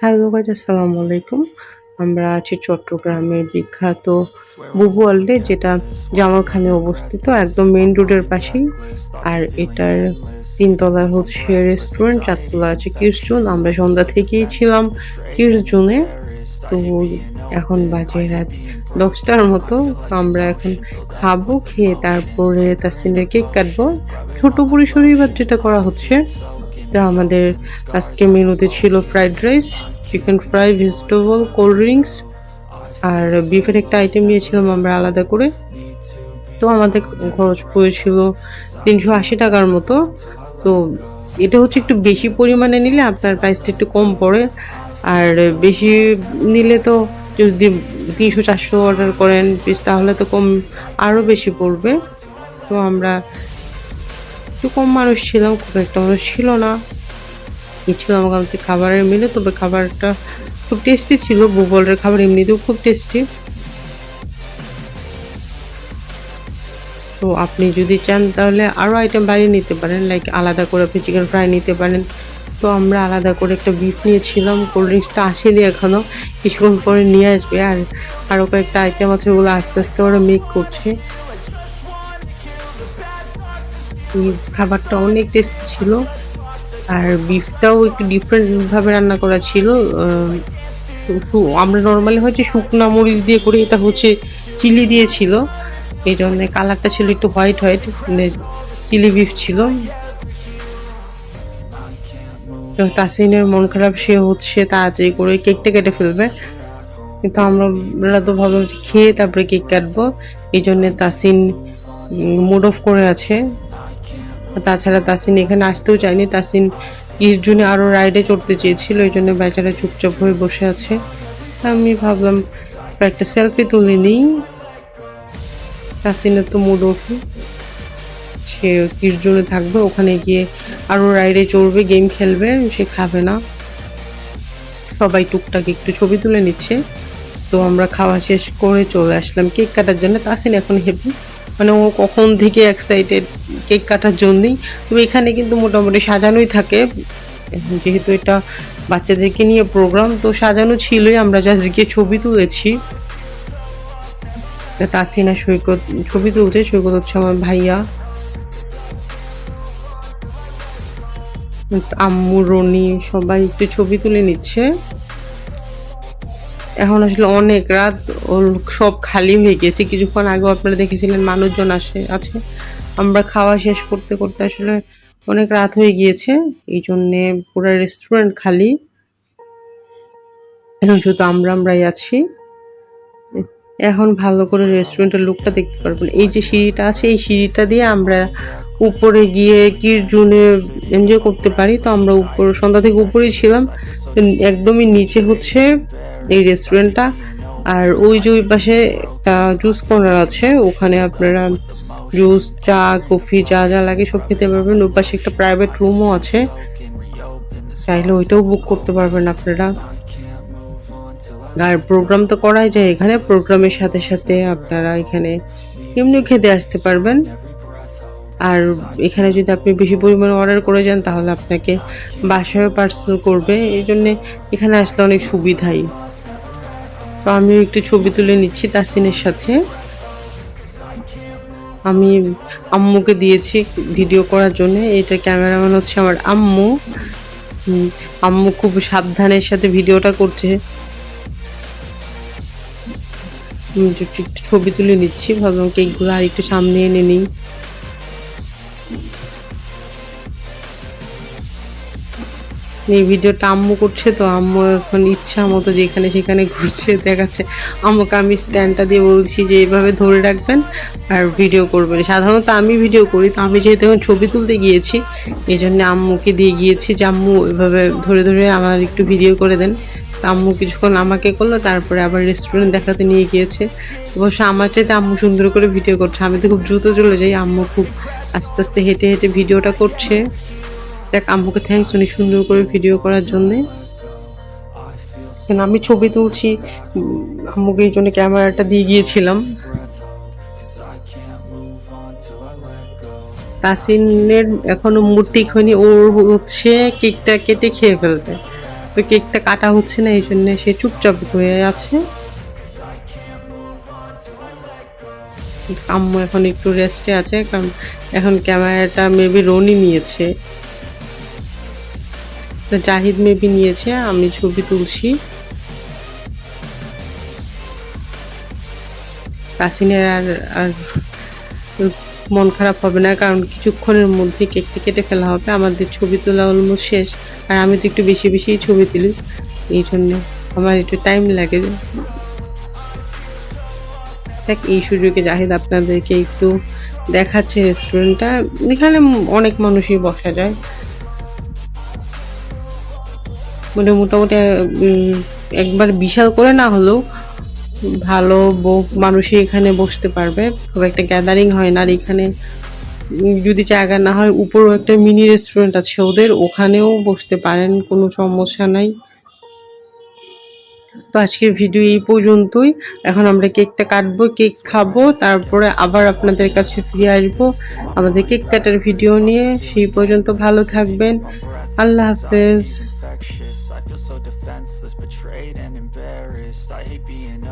Hello guys আসসালামু আলাইকুম আমরা আছি চট্টগ্রামের বিখ্যাত বুবু যেটা জামালখানে অবস্থিত, একদম মেইন রোডের পাশেই। আর এটার তিনতলায় হচ্ছে রেস্টুরেন্ট চারতলা আছে কিস জোন আমরা সন্ধ্যা থেকেই ছিলাম কিস জোনে তো এখন বাজে রাত দশটার মতো। আমরা এখন খাব, খেয়ে তারপরে তাসিনের কেক কাটবো। ছোট পরিসরেই বা যেটা করা হচ্ছে। তো আমাদের আজকে মেনুতে ছিল fried rice chicken fry vegetable cold drinks আর বিফের একটা আইটেম নিয়েছিলাম আমরা আলাদা করে। তো আমাদের খরচ পড়েছিল তিনশো আশি টাকার মতো। তো এটা হচ্ছে একটু বেশি পরিমাণে নিলে আপনার প্রাইসটা একটু কম পড়ে। আর বেশি নিলে তো যদি তিনশো চারশো অর্ডার করেন পিস তাহলে তো কম আরও বেশি পড়বে। তো আমরা একটু কম মানুষ ছিলাম, খুব একটা মানুষ ছিল না। ছিল আমার কাছে খাবারের মিলে তবে খাবারটা খুব টেস্টি ছিল, ভূগোলের খাবার এমনিতেও খুব টেস্টি তো আপনি যদি চান তাহলে আরও আইটেম বাড়িয়ে নিতে পারেন লাইক আলাদা করে আপনি চিকেন ফ্রাই নিতে পারেন। তো আমরা আলাদা করে একটা বিফ নিয়েছিলাম কোল্ড ড্রিঙ্কসটা আসেনি এখনও কিছুক্ষণ পরে নিয়ে আসবে। আর আরও কয়েকটা আইটেম আছে, ওগুলো আস্তে আস্তে ওরা মেক করছে। খাবারটা অনেক টেস্টি ছিল। আর বিফটাও একটু ডিফারেন্টভাবে রান্না করা ছিল। আমরা নর্মালি হচ্ছে শুকনা মরিচ দিয়ে করে এটা হচ্ছে চিলি দিয়েছিল। এই জন্য কালারটা ছিল একটু হোয়াইট হোয়াইট মানে চিলি বিফ ছিল। তাসিনের মন খারাপ, সে হচ্ছে তাড়াতাড়ি করে কেকটা কেটে ফেলবে। কিন্তু আমরা তো ভাবলাম খেয়ে তারপরে কেক কাটবো। এই জন্য তাসিন মুড অফ করে আছে। তাছাড়া তাসিন এখানে আসতেও চায়নি। তাসিন জন্য আরও রাইডে চড়তে চেয়েছিল ওই জন্য বেচারা চুপচাপ হয়ে বসে আছে। আমি ভাবলাম, একটা সেলফি তুলে নিই। তাসিনের তো মুড অফ সে কির জন্য থাকবে, ওখানে গিয়ে আরও রাইডে চড়বে গেম খেলবে, সে খাবে না। সবাই টুকটাক একটু ছবি তুলে নিচ্ছে। তো আমরা খাওয়া শেষ করে চলে আসলাম। কেক কাটার জন্য তাসিন এখন হেভি মানে ও কখন থেকে এক্সাইটেড কেক কাটার জন্যই। তবে এখানে কিন্তু মোটামুটি সাজানোই থাকে। যেহেতু এটা বাচ্চাদেরকে নিয়ে প্রোগ্রাম তো সাজানো ছিলই। আমরা জাস্ট গিয়ে ছবি তুলেছি। তাসিনা সৈকত, ছবি তুলছে। সৈকত হচ্ছে আমার ভাইয়া। আম্মু, রনি সবাই একটু ছবি তুলে নিচ্ছে। এখন আসলে অনেক রাত সব খালি হয়ে গেছে। কিছুক্ষণ আগেও আপনারা দেখেছিলেন মানুষজন আসে, আছে। আমরা খাওয়া শেষ করতে করতে আসলে অনেক রাত হয়ে গিয়েছে। এই জন্যে পুরো রেস্টুরেন্ট খালি। এখন শুধু আমরা, আমরাই আছি। এখন ভালো করে রেস্টুরেন্টের লুকটা দেখতে পারবেন। এই যে সিঁড়িটা আছে, এই সিঁড়িটা দিয়ে আমরা উপরে গিয়ে কির জুনে এনজয় করতে পারি। তো আমরা উপর, সন্ধ্যা থেকে উপরেই ছিলাম। একদমই নিচে হচ্ছে। এই রেস্টুরেন্টটা আর ওই যে ওই পাশে জুস কর্নার আছে, ওখানে আপনারা জুস চা কফি যা যা লাগে সব খেতে পারবেন। ওই পাশে একটা প্রাইভেট রুমও আছে। চাইলে ওইটাও বুক করতে পারবেন আপনারা। আর প্রোগ্রাম তো করাই যায় এখানে। প্রোগ্রামের সাথে সাথে আপনারা এখানে এমনিও খেতে আসতে পারবেন। আর এখানে যদি আপনি বেশি পরিমাণে অর্ডার করে যান, তাহলে আপনাকে বাসায় পার্সেল করবে। এই জন্যে এখানে আসলে অনেক সুবিধাই। তো আমিও একটু ছবি তুলে নিচ্ছি তাসিনের সাথে। আমি আম্মুকে দিয়েছি ভিডিও করার জন্য। এটা ক্যামেরাম্যান হচ্ছে আমার আম্মু। আম্মু খুব সাবধানের সাথে ভিডিওটা করছে। ছবি তুলে নিচ্ছি, ভাবলাম কেকগুলো আর একটু সামনে এনে নিই। এই ভিডিওটা আম্মু করছে তো আম্মু এখন ইচ্ছা মতো যেখানে সেখানে ঘুরছে, দেখাচ্ছে। আম্মুকে আমি স্ট্যান্ডটা দিয়ে বলছি যে এইভাবে ধরে রাখবেন আর ভিডিও করবেন। সাধারণত আমি ভিডিও করি, তো আমি যেহেতু এখন ছবি তুলতে গিয়েছি এই জন্য আম্মুকে দিয়ে গিয়েছি যে আম্মু এভাবে ধরে ধরে আমার একটু ভিডিও করে দেন। তো আম্মু কিছুক্ষণ আমাকে করল, তারপরে আবার রেস্টুরেন্ট দেখাতে নিয়ে গিয়েছে। অবশ্য আমার চাইতে আম্মু সুন্দর করে ভিডিও করছে। আমি তো খুব দ্রুত চলে যাই, আম্মু খুব আস্তে আস্তে হেঁটে হেঁটে ভিডিওটা করছে। দেখ, আম্মুকে থ্যাংকস উনি সুন্দর করে ভিডিও করার জন্যে। কেন, আমি ছবি তুলছি আম্মুকে এই জন্য ক্যামেরাটা দিয়ে গিয়েছিলাম। তাসিনের এখনও মুড ঠিক ওর হচ্ছে কেকটা কেটে খেয়ে ফেলবে। তো কেকটা কাটা হচ্ছে না, এই জন্য সে চুপচাপ হয়ে আছে। আম্মু এখন একটু রেস্টে আছে, কারণ এখন ক্যামেরাটা মেবি রনি নিয়েছে। জাহিদ মেবি নিয়েছে, আমি ছবি তুলছি। কাসিনের আর আর মন খারাপ হবে না, কারণ কিছুক্ষণের মধ্যে কেকটি কেটে ফেলা হবে, আমাদের ছবি তোলা অলমোস্ট শেষ, আর আমি তো একটু বেশি বেশি ছবি তুলি, এই জন্য আমার একটু টাইম লাগে। দেখ, এই সুযোগে জাহিদ আপনাদেরকে একটু দেখাচ্ছে রেস্টুরেন্টটা এখানে অনেক মানুষই বসা যায়। মানে মোটামুটি একবার বিশাল করে না হলেও ভালো মানুষই এখানে বসতে পারবে। খুব একটা গ্যাদারিং হয় না। আর এখানে যদি জায়গা না হয়, উপরেও একটা মিনি রেস্টুরেন্ট আছে ওদের, ওখানেও বসতে পারেন, কোনো সমস্যা নাই। তো আজকের ভিডিও এই পর্যন্তই। এখন আমরা কেকটা কাটবো, কেক খাব, তারপরে আবার আপনাদের কাছে ফিরে আসব। আমাদের কেক কাটার ভিডিও নিয়ে। সেই পর্যন্ত ভালো থাকবেন। আল্লাহ হাফেজ। you're so defensive.